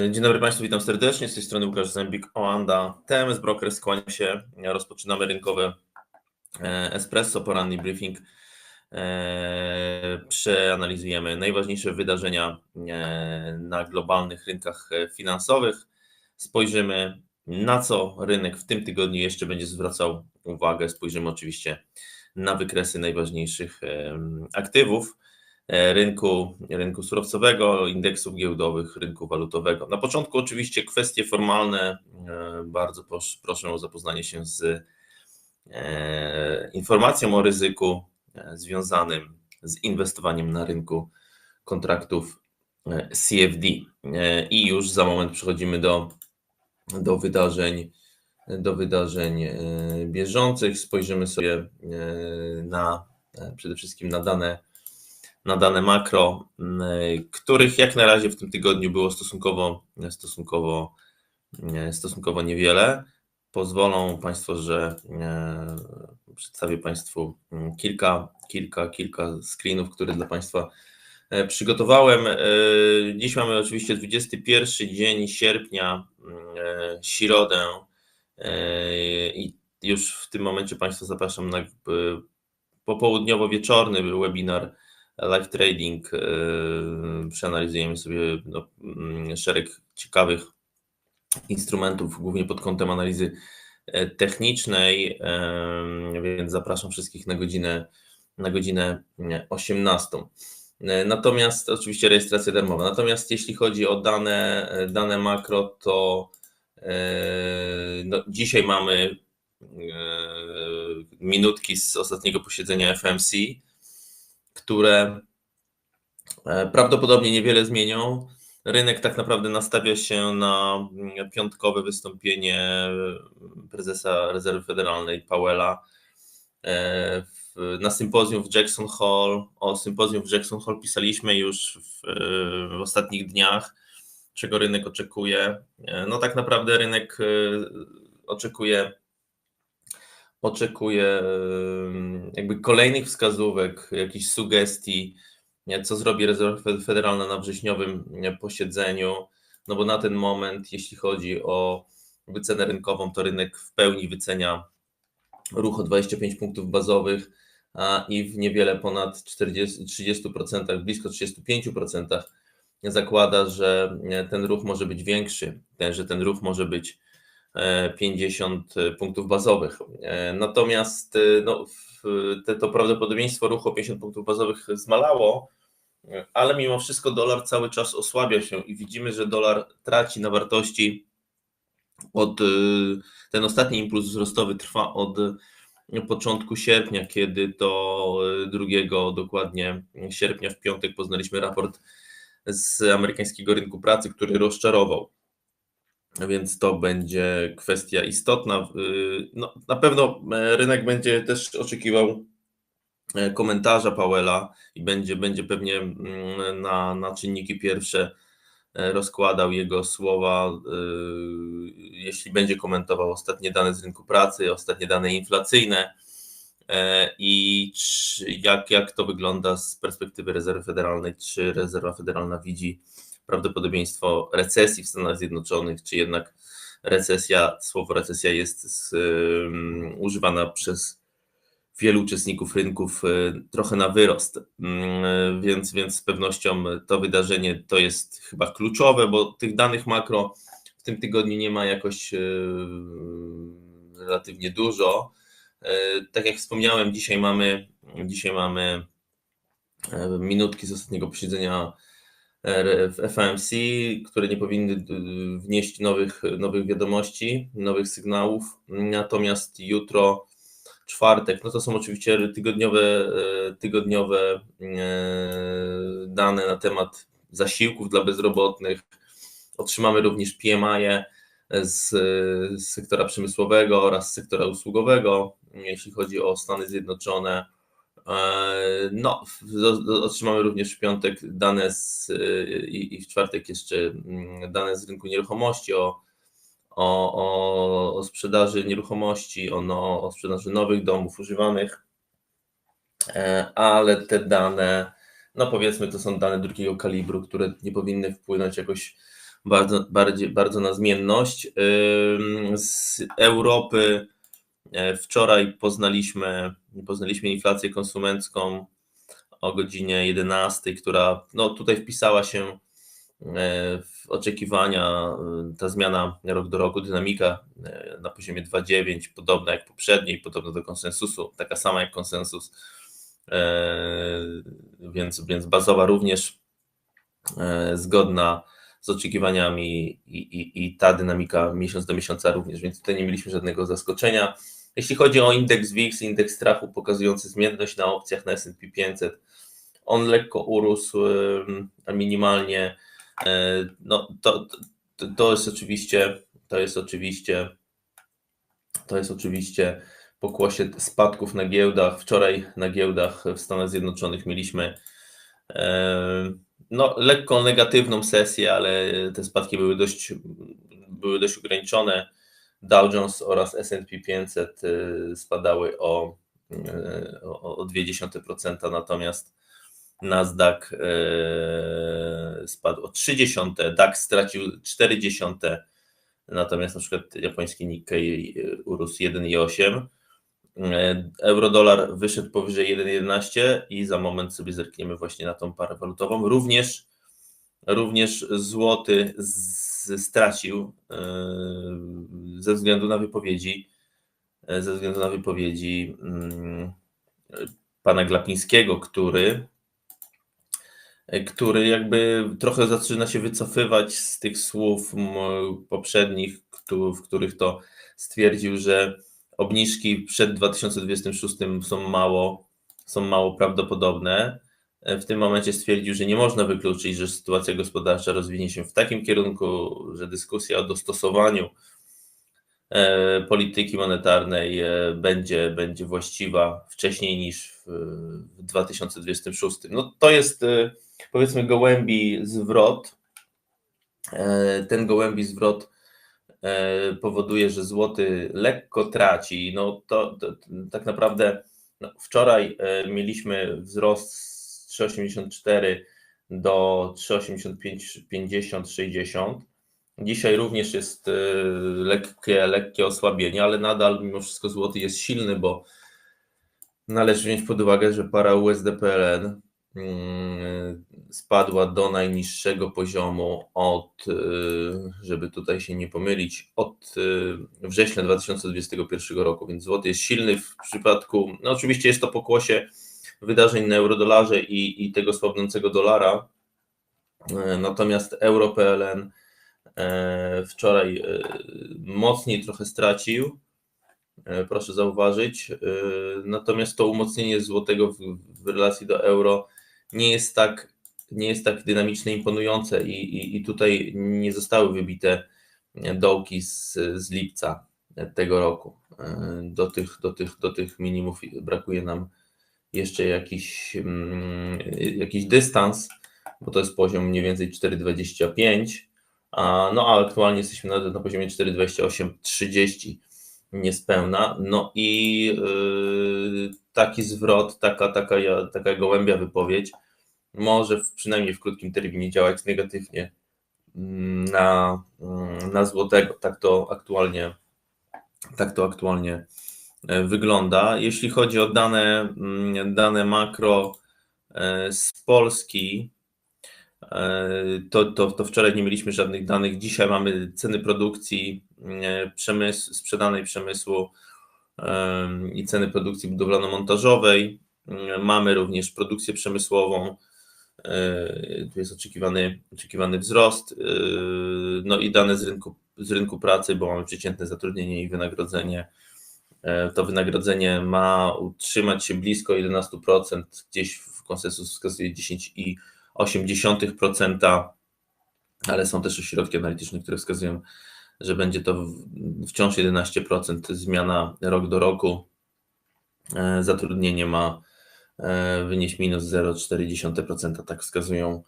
Dzień dobry Państwu, witam serdecznie. Z tej strony Łukasz Zębik, Oanda, TMS Broker. Skłania się, rozpoczynamy rynkowe e, espresso, poranny briefing. E, przeanalizujemy najważniejsze wydarzenia e, na globalnych rynkach finansowych. Spojrzymy na co rynek w tym tygodniu jeszcze będzie zwracał uwagę. Spojrzymy oczywiście na wykresy najważniejszych aktywów. E, rynku, rynku surowcowego, indeksów giełdowych, rynku walutowego. Na początku oczywiście kwestie formalne. E, bardzo proszę o zapoznanie się z e, informacją o ryzyku związanym z inwestowaniem na rynku kontraktów CFD. I już za moment przechodzimy do, do wydarzeń do wydarzeń bieżących. Spojrzymy sobie na przede wszystkim na dane na dane makro, których jak na razie w tym tygodniu było stosunkowo, stosunkowo, stosunkowo niewiele. Pozwolą Państwo, że e, przedstawię Państwu kilka, kilka, kilka screenów, które dla Państwa e, przygotowałem. E, dziś mamy oczywiście 21 dzień sierpnia, środę i już w tym momencie Państwa zapraszam na popołudniowo-wieczorny webinar live trading, e, przeanalizujemy sobie no, mm, szereg ciekawych instrumentów, głównie pod kątem analizy e, technicznej, e, więc zapraszam wszystkich na godzinę, na godzinę 18. Natomiast oczywiście rejestracja darmowa. Natomiast jeśli chodzi o dane, dane makro, to no, dzisiaj mamy minutki z ostatniego posiedzenia FMC które e, prawdopodobnie niewiele zmienią. Rynek tak naprawdę nastawia się na mm, piątkowe wystąpienie prezesa Rezerwy Federalnej Powella e, na sympozjum w Jackson Hall. O sympozjum w Jackson Hall pisaliśmy już w, e, w ostatnich dniach, czego rynek oczekuje. No tak naprawdę rynek oczekuje oczekuję jakby kolejnych wskazówek, jakichś sugestii, co zrobi Rezerwa Federalna na wrześniowym posiedzeniu, no bo na ten moment, jeśli chodzi o wycenę rynkową, to rynek w pełni wycenia ruch o 25 punktów bazowych i w niewiele ponad 40, 30%, blisko 35% zakłada, że ten ruch może być większy, że ten ruch może być 50 punktów bazowych. E, natomiast e, no, te, to prawdopodobieństwo ruchu o 50 punktów bazowych zmalało, ale mimo wszystko dolar cały czas osłabia się i widzimy, że dolar traci na wartości od e, ten ostatni impuls wzrostowy trwa od początku sierpnia, kiedy to drugiego dokładnie sierpnia w piątek poznaliśmy raport z amerykańskiego rynku pracy, który rozczarował więc to będzie kwestia istotna. Y, no, na pewno e, rynek będzie też oczekiwał e, komentarza Powella i będzie, będzie pewnie mm, na, na czynniki pierwsze e, rozkładał jego słowa, jeśli będzie komentował ostatnie dane z rynku pracy, ostatnie dane inflacyjne i czy, jak, jak to wygląda z perspektywy rezerwy federalnej, czy rezerwa federalna widzi prawdopodobieństwo recesji w Stanach Zjednoczonych, czy jednak recesja, słowo recesja jest z, um, używana przez wielu uczestników rynków y, trochę na wyrost, um, więc, więc z pewnością to wydarzenie to jest chyba kluczowe, bo tych danych makro w tym tygodniu nie ma jakoś y, relatywnie dużo. Y, tak jak wspomniałem, dzisiaj mamy, dzisiaj mamy minutki z ostatniego posiedzenia w FAMC, które nie powinny wnieść nowych, nowych wiadomości, nowych sygnałów. Natomiast jutro, czwartek, no to są oczywiście tygodniowe, e, tygodniowe e, dane na temat zasiłków dla bezrobotnych. Otrzymamy również PMI z, z sektora przemysłowego oraz sektora usługowego, jeśli chodzi o Stany Zjednoczone no, otrzymamy również w piątek dane z, i, i w czwartek jeszcze mm, dane z rynku nieruchomości o, o, o, sprzedaży nieruchomości, o, no, o sprzedaży nowych domów używanych, e, ale te dane, no powiedzmy, to są dane drugiego kalibru, które nie powinny wpłynąć jakoś bardzo, bardziej, bardzo na zmienność. Z Europy e, wczoraj poznaliśmy, poznaliśmy inflację konsumencką o godzinie 11, która no, tutaj wpisała się e, w oczekiwania, ta zmiana rok do roku, dynamika e, na poziomie 2,9, podobna jak poprzedniej, podobna do konsensusu, taka sama jak konsensus, więc, więc bazowa również zgodna z oczekiwaniami i, i, i ta dynamika miesiąc do miesiąca również, więc tutaj nie mieliśmy żadnego zaskoczenia. Jeśli chodzi o indeks WIX, indeks strachu pokazujący zmienność na opcjach na S&P 500, on lekko urósł, minimalnie. E, no, to, to, to jest oczywiście, to jest oczywiście, to jest oczywiście pokłosie spadków na giełdach. Wczoraj na giełdach w Stanach Zjednoczonych mieliśmy no, lekko negatywną sesję, ale te spadki były dość, były dość ograniczone. Dow Jones oraz S&P 500 y, spadały o, y, o, o 0,2%, natomiast Nasdaq y, spadł o 0,3%, DAX stracił 0,4%, natomiast na przykład japoński Nikkei urósł 1,8%. E, euro-dolar wyszedł powyżej 1,11 i za moment sobie zerkniemy właśnie na tą parę walutową. Również, również złoty z, stracił e, ze względu na wypowiedzi e, ze względu na wypowiedzi mm, pana Glapińskiego, który który jakby trochę zaczyna się wycofywać z tych słów poprzednich, w których to stwierdził, że obniżki przed 2026 są mało, są mało prawdopodobne. E, w tym momencie stwierdził, że nie można wykluczyć, że sytuacja gospodarcza rozwinie się w takim kierunku, że dyskusja o dostosowaniu e, polityki monetarnej e, będzie, będzie właściwa wcześniej niż w 2026. No to jest powiedzmy gołębi zwrot. Ten gołębi zwrot powoduje, że złoty lekko traci. No to, to tak naprawdę no, wczoraj mieliśmy wzrost 3,84 do 3,85, 50, 60. Dzisiaj również jest e, lekkie, lekkie osłabienie, ale nadal mimo wszystko złoty jest silny, bo należy wziąć pod uwagę, że para USD PLN Mm, spadła do najniższego poziomu od, y, żeby tutaj się nie pomylić, od y, września 2021 roku, więc złoty jest silny w przypadku, no oczywiście jest to pokłosie wydarzeń na eurodolarze i, i tego słabnącego dolara, y, natomiast euro PLN wczoraj mocniej trochę stracił, proszę zauważyć, natomiast to umocnienie złotego w, w relacji do euro nie jest tak, nie jest tak dynamiczne, imponujące i, i, i tutaj nie zostały wybite dołki z, z lipca tego roku. Do tych, do, tych, do tych minimów brakuje nam jeszcze jakiś, mm, jakiś dystans, bo to jest poziom mniej więcej 4,25, a, no a aktualnie jesteśmy na, na poziomie 4,28-30 niespełna. No i yy, taki zwrot, taka, taka, taka gołębia wypowiedź może w, przynajmniej w krótkim terminie działać negatywnie mm, na, mm, na złotego. Tak to aktualnie, tak to aktualnie wygląda. Jeśli chodzi o dane, mm, dane makro e, z Polski, e, to, to, to wczoraj nie mieliśmy żadnych danych. Dzisiaj mamy ceny produkcji przemysł, sprzedanej przemysłu i ceny produkcji budowlano-montażowej. Mamy również produkcję przemysłową, E, tu jest oczekiwany, oczekiwany wzrost, e, no i dane z rynku, z rynku pracy, bo mamy przeciętne zatrudnienie i wynagrodzenie. E, to wynagrodzenie ma utrzymać się blisko 11%, gdzieś w konsensus wskazuje 10,8%, ale są też ośrodki analityczne, które wskazują, że będzie to wciąż 11% zmiana rok do roku. Zatrudnienie ma E, wynieść minus 0,4%, tak wskazują,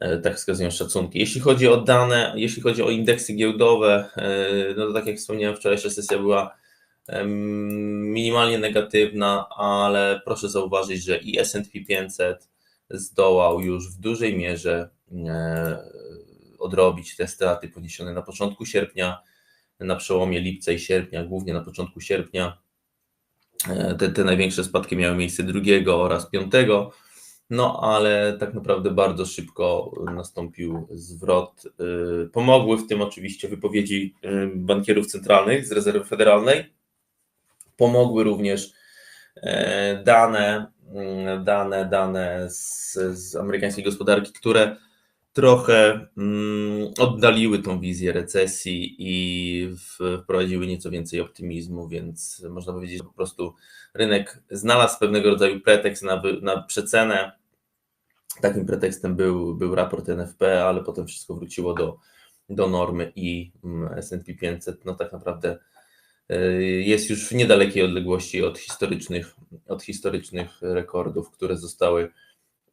e, tak wskazują szacunki. Jeśli chodzi o dane, jeśli chodzi o indeksy giełdowe, e, no to tak jak wspomniałem, wczorajsza sesja była minimalnie negatywna, ale proszę zauważyć, że i S&P 500 zdołał już w dużej mierze odrobić te straty poniesione na początku sierpnia, na przełomie lipca i sierpnia, głównie na początku sierpnia. E, te, te największe spadki miały miejsce 2 oraz 5, no ale tak naprawdę bardzo szybko nastąpił zwrot. E, pomogły w tym oczywiście wypowiedzi bankierów centralnych z rezerwy federalnej. Pomogły również dane, dane, dane z, z amerykańskiej gospodarki, które trochę mm, oddaliły tą wizję recesji i wprowadziły nieco więcej optymizmu, więc można powiedzieć, że po prostu rynek znalazł pewnego rodzaju pretekst na, na przecenę. Takim pretekstem był, był raport NFP, ale potem wszystko wróciło do, do normy i mm, S&P 500 no tak naprawdę jest już w niedalekiej odległości od historycznych, od historycznych rekordów, które zostały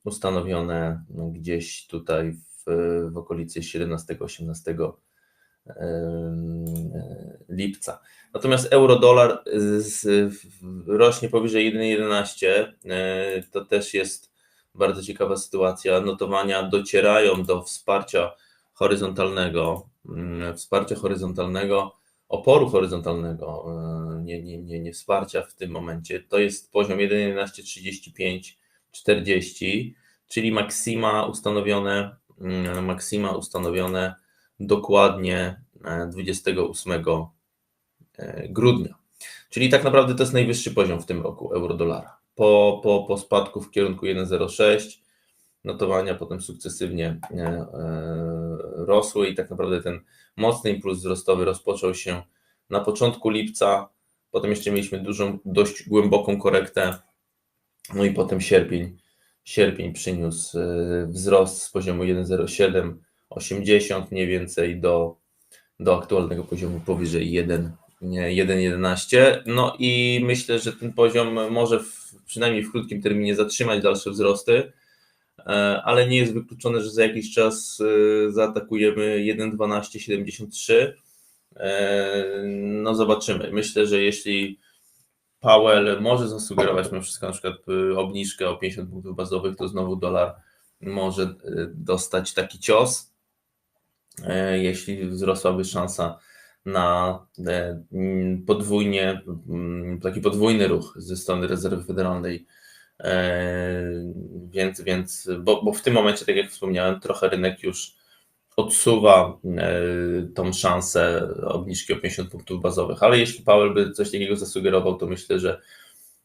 ustanowione no, gdzieś tutaj w, w okolicy 17-18 lipca. Natomiast euro-dolar rośnie powyżej 1,11. E, to też jest bardzo ciekawa sytuacja. Notowania docierają do wsparcia horyzontalnego, mm, wsparcia horyzontalnego, oporu horyzontalnego, e, nie, nie, nie, nie wsparcia w tym momencie. To jest poziom 1,1135 40, czyli maksima ustanowione, mm, maksima ustanowione dokładnie 28 e, e, grudnia. Czyli tak naprawdę to jest najwyższy poziom w tym roku euro-dolara. Po, po, po spadku w kierunku 1,06 notowania potem sukcesywnie e, rosły i tak naprawdę ten mocny impuls wzrostowy rozpoczął się na początku lipca, potem jeszcze mieliśmy dużą, dość głęboką korektę, no i potem sierpień, sierpień przyniósł wzrost z poziomu 1,07 80 mniej więcej do, do aktualnego poziomu powyżej 1,11. No i myślę, że ten poziom może w, przynajmniej w krótkim terminie zatrzymać dalsze wzrosty, e, ale nie jest wykluczone, że za jakiś czas e, zaatakujemy 1,1273. E, no zobaczymy. Myślę, że jeśli Powell może zasugerować mimo wszystko na przykład obniżkę o 50 punktów bazowych, to znowu dolar może dostać taki cios. E, jeśli wzrosłaby szansa na e, podwójnie, taki podwójny ruch ze strony rezerwy federalnej. E, więc, więc bo, bo w tym momencie, tak jak wspomniałem, trochę rynek już odsuwa tą szansę obniżki o 50 punktów bazowych, ale jeśli Powell by coś takiego zasugerował, to myślę, że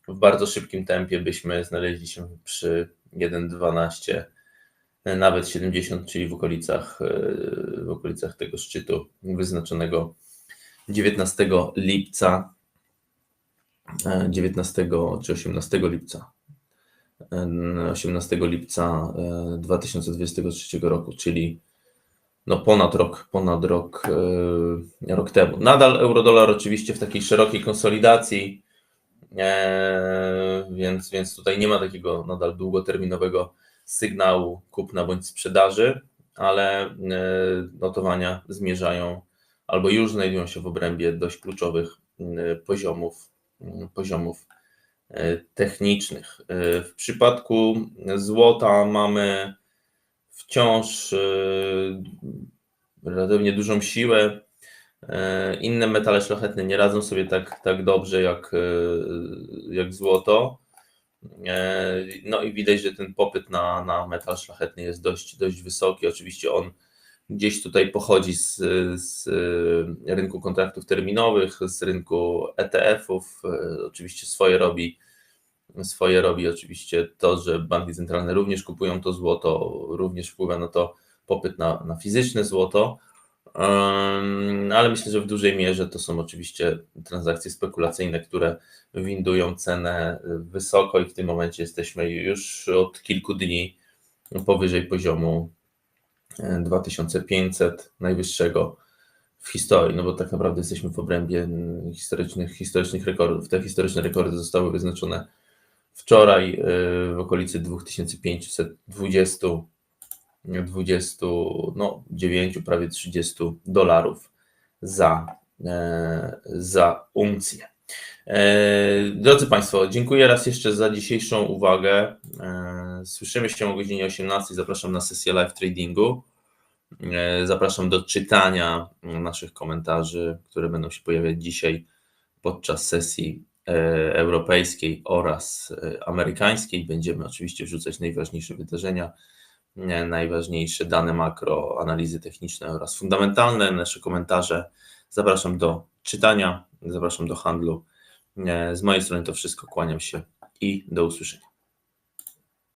w bardzo szybkim tempie byśmy znaleźli się przy 1,12 nawet 70, czyli w okolicach, e, w okolicach tego szczytu wyznaczonego 19 lipca, 19 e, czy 18 lipca, 18 e, lipca 2023 roku, czyli no ponad rok, ponad rok, rok temu. Nadal eurodolar oczywiście w takiej szerokiej konsolidacji, więc, więc tutaj nie ma takiego nadal długoterminowego sygnału kupna bądź sprzedaży, ale e, notowania zmierzają albo już znajdują się w obrębie dość kluczowych poziomów, poziomów e, technicznych. E, w przypadku złota mamy wciąż relatywnie dużą siłę. Inne metale szlachetne nie radzą sobie tak, tak dobrze jak, jak złoto. E, no i widać, że ten popyt na, na metal szlachetny jest dość, dość wysoki. Oczywiście on gdzieś tutaj pochodzi z, z rynku kontraktów terminowych, z rynku ETF-ów. E, oczywiście swoje robi, swoje robi oczywiście to, że banki centralne również kupują to złoto, również wpływa na to popyt na, na fizyczne złoto. Ale myślę, że w dużej mierze to są oczywiście transakcje spekulacyjne, które windują cenę wysoko i w tym momencie jesteśmy już od kilku dni powyżej poziomu 2500 e, najwyższego w historii, no bo tak naprawdę jesteśmy w obrębie historycznych, historycznych rekordów. Te historyczne rekordy zostały wyznaczone wczoraj e, w okolicy 2520 20, no 9, prawie 30 dolarów za, e, za uncję. E, drodzy Państwo, dziękuję raz jeszcze za dzisiejszą uwagę. E, słyszymy się o godzinie 18. Zapraszam na sesję live tradingu. E, Zapraszam do czytania naszych komentarzy, które będą się pojawiać dzisiaj podczas sesji europejskiej oraz amerykańskiej. Będziemy oczywiście wrzucać najważniejsze wydarzenia, najważniejsze dane makro, analizy techniczne oraz fundamentalne, nasze komentarze. Zapraszam do czytania, zapraszam do handlu. E, Z mojej strony to wszystko, kłaniam się i do usłyszenia.